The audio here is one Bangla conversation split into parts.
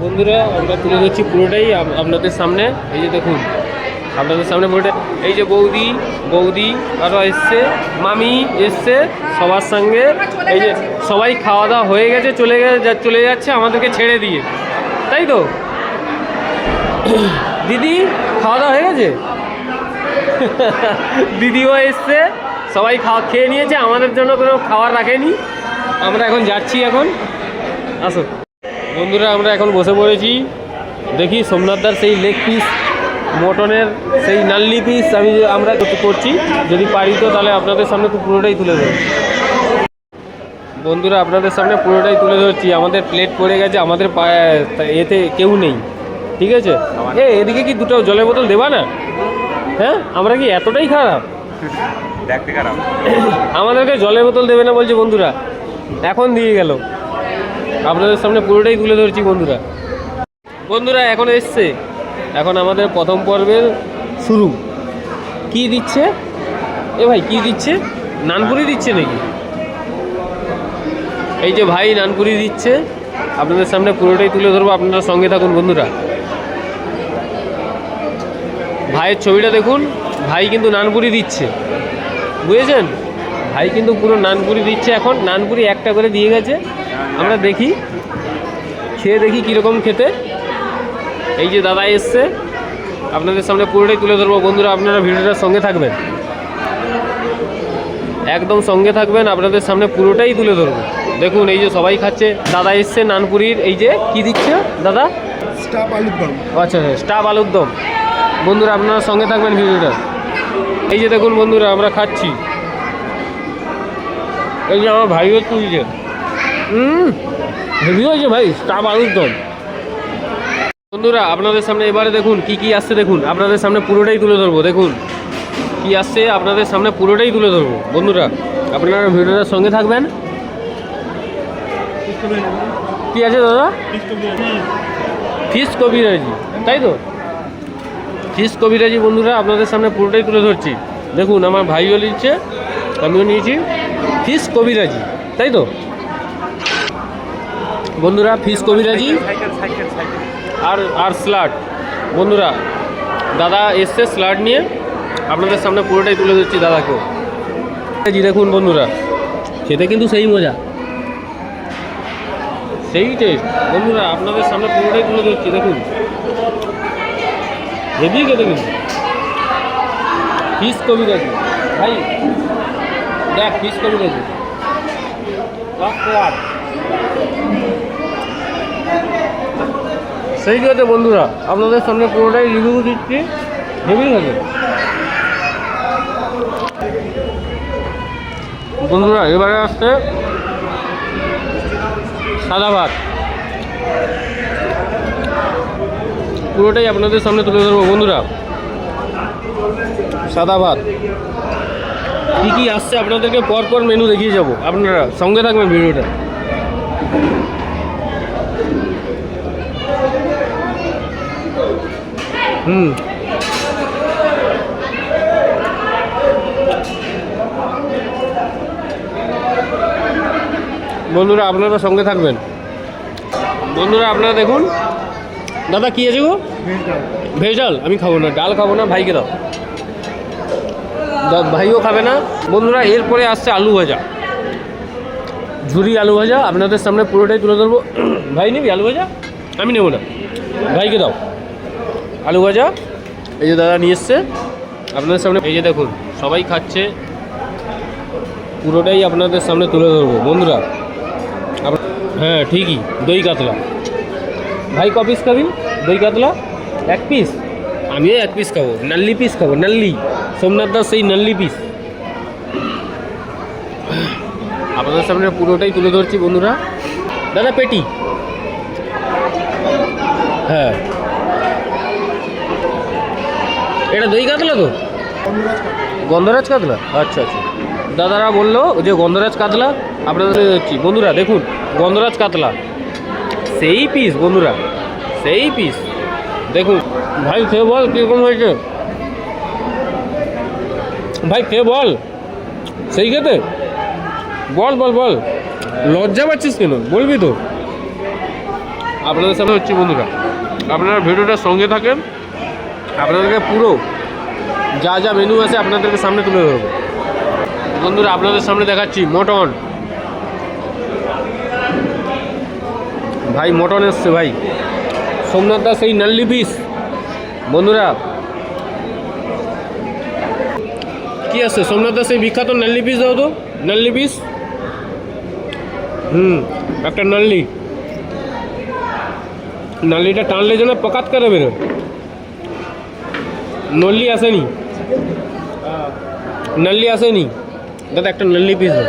বন্ধুরা আমরা তুলে ধরছি পুরোটাই আপ- আপনাদের সামনে। এই যে দেখুন আপনাদের সামনে পুরোটা এই যে বৌদি বৌদি আরও এসছে মামি এসছে সবার সঙ্গে। এই যে সবাই খাওয়া দাওয়া হয়ে গেছে চলে গেছে চলে যাচ্ছে আমাদেরকে ছেড়ে দিয়ে। তাই তো? দিদি খাওয়া দাওয়া হয়ে গেছে? দিদিও এসছে সবাই খাওয়া খেয়ে নিয়েছে আমাদের জন্য কোনো খাবার রাখেনি। আমরা এখন যাচ্ছি এখন। আসো বন্ধুরা আমরা এখন বসে পড়েছি। দেখি সোমনাথদার সেই লেগ পিস মটনের সেই নাল্লি পিস আমি আমরা করছি। যদি পারি তো তাহলে আপনাদের সামনে তো পুরোটাই তুলে ধরব। বন্ধুরা আপনাদের সামনে পুরোটাই তুলে ধরছি। আমাদের প্লেট পড়ে গেছে আমাদের এতে কেউ নেই। ঠিক আছে? এ এদিকে কি দুটো জলের বোতল দেবা না? হ্যাঁ? আমরা কি এতটাই খারাপ? দেখতে খারাপ। আমাদেরকে জলের বোতল দেবে না বলছে বন্ধুরা। এখন দিয়ে গেল। আপনাদের সামনে পুরোটাই তুলে ধরছি, বন্ধুরা। বন্ধুরা, এখন এসছে। এখন আমাদের প্রথম পর্বের শুরু। কি দিচ্ছে? এ ভাই, কি দিচ্ছে? নানপুরি দিচ্ছে নাকি? এই যে ভাই, নানপুরি দিচ্ছে। আপনাদের সামনে পুরোটাই তুলে ধরবো। আপনারা সঙ্গে থাকুন, বন্ধুরা। ভাইয়ের ছবিটা দেখুন। ভাই কিন্তু নানপুরি দিচ্ছে। বুঝেছেন? ভাই কিন্তু পুরো নানপুরি দিচ্ছে এখন। নানপুরি একটা করে দিয়ে গেছে। আমরা দেখি খেয়ে দেখি কীরকম খেতে। এই যে দাদা এসছে আপনাদের সামনে পুরোটাই তুলে ধরবো। বন্ধুরা আপনারা ভিডিওটার সঙ্গে থাকবেন। একদম সঙ্গে থাকবেন আপনাদের সামনে পুরোটাই তুলে ধরবো। দেখুন এই যে সবাই খাচ্ছে। দাদা এসছে নানপুরির এই যে কি দিচ্ছে দাদা? স্টাফ আলুর দম। আচ্ছা আচ্ছা স্টাফ আলুর দম। বন্ধুরা আপনারা সঙ্গে থাকবেন ভিডিওটা। এই যে দেখুন বন্ধুরা আমরা খাচ্ছি। এই যে আমার ভাইও তুলছে। হয়েছে ভাই, স্টাফ আলুর দম বন্ধুরা, আপনাদের সামনে এবারে দেখুন কি কি আসছে, দেখুন। আপনাদের সামনে পুরোটাই তুলে ধরবো, দেখুন। কি আসছে, আপনাদের সামনে পুরোটাই তুলে ধরবো। বন্ধুরা, আপনারা ভিডিওটার সঙ্গে থাকবেন। কি আছে দাদা? ফিস কবিরাজি, তাই তো? ফিস কবিরাজি বন্ধুরা, আপনাদের সামনে পুরোটাই তুলে ধরছি। দেখুন, আমার ভাইও নিচ্ছে আমিও নিয়েছি। ফিস কবিরাজি, তাই তো? বন্ধুরা ফিস কবিরাজি আর আর স্লাট। বন্ধুরা দাদা এসছে স্লাট নিয়ে। আপনাদের সামনে পুরোটাই তুলে ধরছি দাদাকেও জি দেখুন বন্ধুরা খেতে কিন্তু সেই মজা। সেই টেস্ট বন্ধুরা আপনাদের সামনে পুরোটাই তুলে ধরছি দেখুন। হেভি খেতে কিন্তু। ফিস কবিরাজি। ভাই দেখ ফিস কবিরাজি। সেই কথা বন্ধুরা? আপনাদের সামনে পুরোটাই রিভিউ দিচ্ছি। হেভি থাকে বন্ধুরা, এবারে আসছে সাদা ভাত পুরোটাই আপনাদের সামনে তুলে ধরবো। বন্ধুরা সাদা ভাত কী কী আসছে আপনাদেরকে পরপর মেনু দেখিয়ে যাব। আপনারা সঙ্গে থাকবেন ভিডিওটা। হুম। বন্ধুরা, আপনারা সঙ্গে থাকবেন। বন্ধুরা, আপনারা দেখুন। দাদা, কী আছে গো? ভেজ ডাল। আমি খাব না, ডাল খাব না, ভাইকে দাও। ভাইও খাবে না। বন্ধুরা, এরপরে আসছে আলু ভাজা। ঝুরি আলু ভাজা, আপনাদের সামনে পুরোটাই তুলে ধরবো। ভাই, নিবি আলু ভাজা? আমি নেব না। ভাইকে দাও। আলু ভাজা, এই যে দাদা নিয়ে এসছে। আপনাদের সামনে, এই যে দেখুন, সবাই খাচ্ছে। পুরোটাই আপনাদের সামনে তুলে ধরবো। বন্ধুরা হ্যাঁ ঠিকই, দই কাতলা। ভাই, ক পিস খাবি? দই কাতলা? এক পিস আমিও এক পিস খাব। নাল্লি পিস খাব, নাল্লি। সোমনাথ দাস, সেই নাল্লি পিস আপনাদের সামনে পুরোটাই তুলে ধরছি, বন্ধুরা। দাদা, পেটি। হ্যাঁ। এটা দই কাতলা তো? গন্ধরাজ কাতলা? আচ্ছা আচ্ছা। দাদারা বলল যে গন্ধরাজ কাতলা, আপনাদের হচ্ছি বন্ধুরা, দেখুন, গন্ধরাজ কাতলা। সেই পিস বন্ধুরা। সেই পিস দেখুন, ভাই, খেয়ে বল, কীরকম হয়েছে? ভাই, খেয়ে বল। সেই খেতে? বল বল বল। লজ্জা পাচ্ছিস কেন? বলবি তো। আপনাদের সামনে হচ্ছে বন্ধুরা। আপনারা ভিডিওটার সঙ্গে থাকেন। আপনাদেরকে পুরো যা যা মেনু আছে আপনাদেরকে সামনে তুলে ধরবো। বন্ধুরা, আপনাদের সামনে দেখাচ্ছি মটন। ভাই, মটন এসছে, ভাই। সোমনাথ সেই নাল্লি পিস বন্ধুরা, কি আছে? সোমনাথ সেই বিখ্যাত নাল্লি পিস দাও তো। নাল্লি পিস হুম, একটা নাল্লি। নাল্লিটা টানলে যেন পকাত করে বেরো নল্লি আসেনি। নাল্লি আসেনি। দাদা, একটা নল্লি পিস দাও।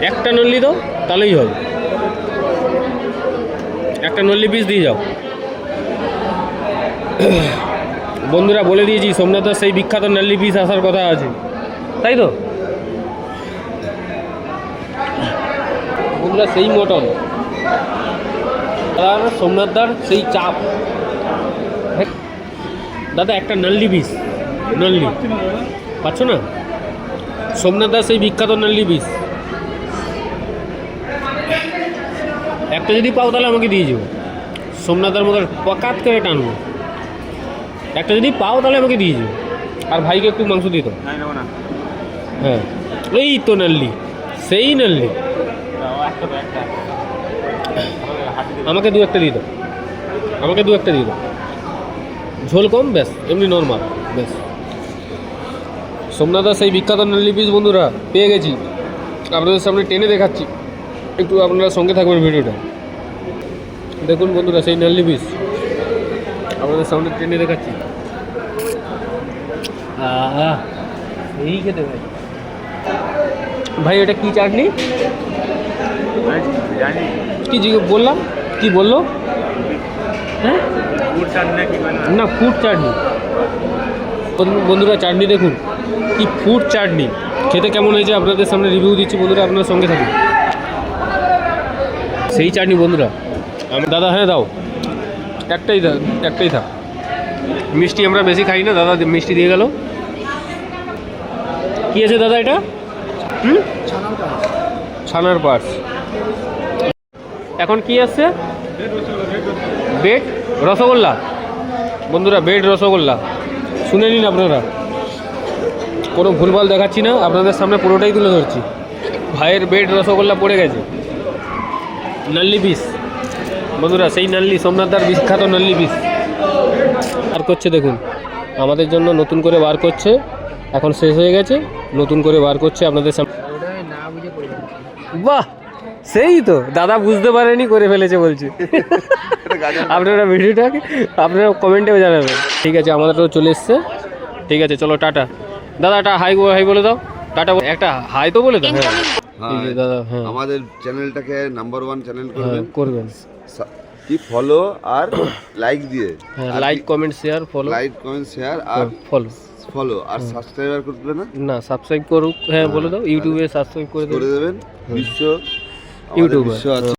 একটা নল্লি দাও, তাহলেই হবে। একটা নল্লি পিস দিয়ে যাও। বন্ধুরা, বলে দিয়েছি সোমনাথের সেই বিখ্যাত নল্লি পিস আসার কথা আছে। তাই তো? বন্ধুরা সেই মটন। আর সোমনাথদার সেই চাপ। দাদা একটা নল্লি বিষ নল্লি। পাচ্ছ না? সোমনাথদার সেই বিখ্যাত নল্লি বিষ একটা যদি পাও তাহলে আমাকে দিয়ে যাব সোমনাথের মতো পকাত করে টানবো। একটা যদি পাও তাহলে আমাকে দিয়ে যাব আর ভাইকে একটু মাংস দিত না। হ্যাঁ এই তো নাল্লি। সেই নাল্লি দাও, একটা দাও, একটা হাতে দিবো। আমাকে দু একটা দিয়ে দাও। আমাকে দু একটা দিয়ে দাও। ঝোল কম, ব্যাস, এমনি নর্মাল ব্যাস। সোমনাথা সেই বিখ্যাত নাল্লি পিস বন্ধুরা, পেয়ে গেছি। আপনাদের সামনে টেনে দেখাচ্ছি। একটু আপনারা সঙ্গে থাকবেন ভিডিওটা। দেখুন বন্ধুরা, সেই নাল্লি আপনাদের সামনে টেনে দেখাচ্ছি। এই খেতে ভাই। ভাই, এটা কি চাটনি? কি জিজ্ঞেস বললাম? কি বলল? হ্যাঁ? না, ফুড চাটনি। বন্ধুরা, চাটনি দেখুন। কি ফুড চাটনি। খেতে কেমন হয়েছে আপনাদের সামনে রিভিউ দিচ্ছি, বন্ধুরা, আপনার সঙ্গে থাকুন। সেই চাটনি, বন্ধুরা আমার দাদা হ্যাঁ দাও। একটাই একটাই থাক। মিষ্টি আমরা বেশি খাই না, দাদা মিষ্টি দিয়ে গেল। কি আছে, দাদা, এটা? ছানার পার্স। এখন কি আছে? বেড রসগোল্লা। বন্ধুরা বেড রসগোল্লা। শুনে নিন আপনারা। কোনো ভুলভাল দেখাচ্ছি না আপনাদের সামনে পুরোটাই তুলে ধরছি। ভাইয়ের বেড রসগোল্লা পড়ে গেছে। নাল্লি পিস। বন্ধুরা সেই নাল্লি সোমনাথদার বিখ্যাত নাল্লি পিস। বার করছে দেখুন। আমাদের জন্য নতুন করে বার করছে। এখন শেষ হয়ে গেছে। নতুন করে বার করছে আপনাদের সামনে। বাহ! সেই তো দাদা বুঝতে পারেনি করে ফেলেছে বলছে। আপনারা ভিডিওটাকে আপনারা কমেন্টেও জানাবেন। ঠিক আছে আমাদেরও চলে এসছে। ঠিক আছে চলো টাটা। দাদা একটা হাই হাই বলে দাও। টাটা একটা হাই তো বলে দাও। হ্যাঁ। দাদা হ্যাঁ। আমাদের চ্যানেলটাকে নাম্বার ওয়ান চ্যানেল হ্যাঁ করবেন। করবেন কি ফলো আর লাইক দিয়ে। হ্যাঁ like comment share follow like comment share আর ফলো ফলো আর সাবস্ক্রাইবার করবে না? না সাবস্ক্রাইব করুক। হ্যাঁ বলে দাও ইউটিউবে সাবস্ক্রাইব করে দেবো দেবেন। বিশ্ব আমাদের ইউটিউবার।